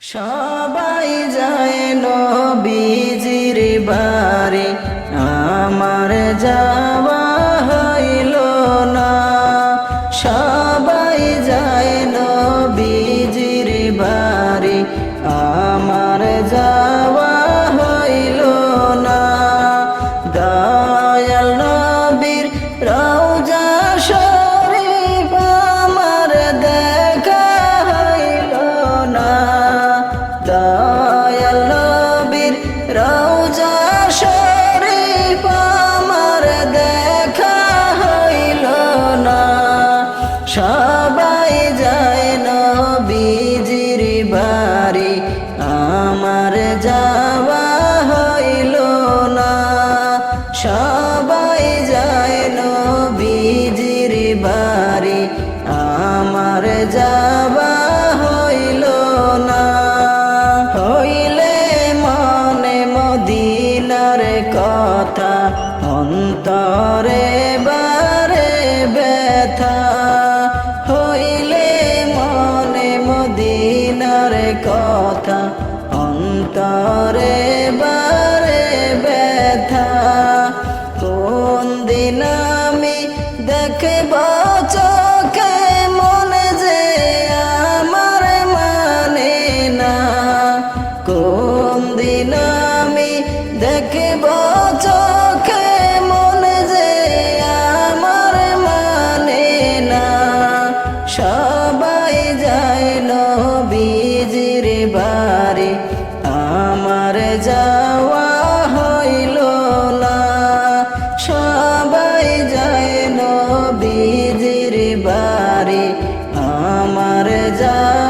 সবাই যায় নবীজির বাড়ি আমার যায় কথা, অন্তরে বারে ব্যথা। কোন দিন আমি দেখব চোখে মনে যে আমার মানে না। কোন দিন আমি দেখব চোখে মনে যে আমার মানে না। সবাই যা আমার যা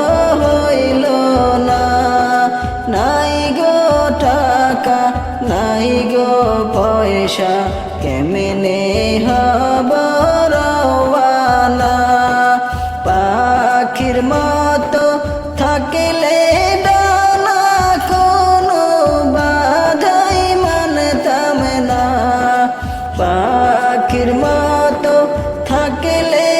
পয়সা কেমনে হবর পাখির মতো থাকিলে ডানা কোনো বাধাই মানতাম না। পাখির মতো থাকিলে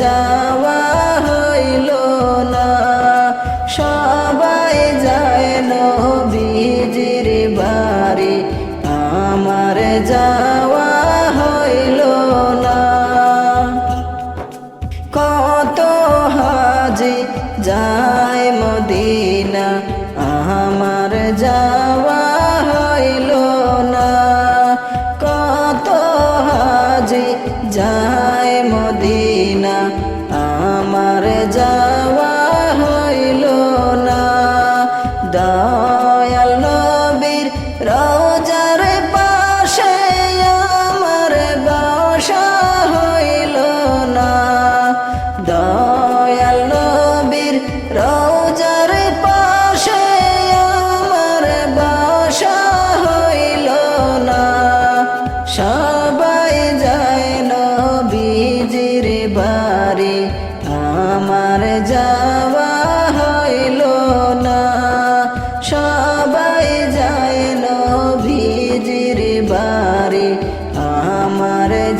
যাও যায় মদিনা আমার যাওয়া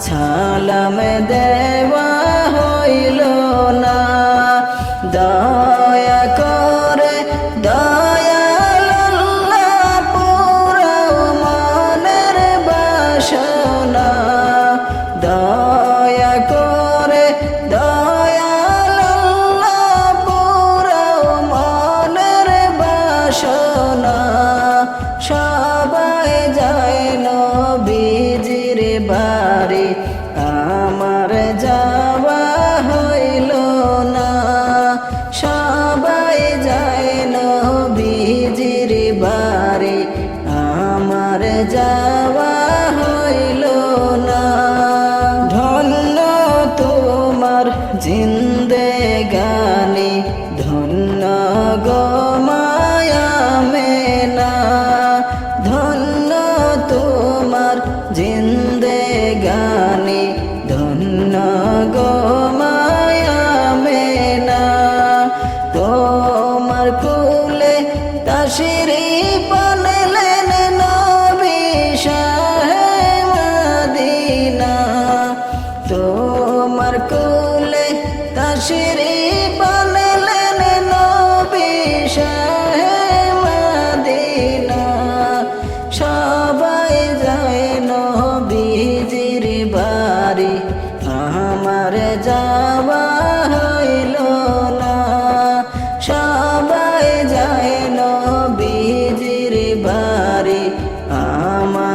সালাম দে Baba.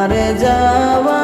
তোমারে যাওয়া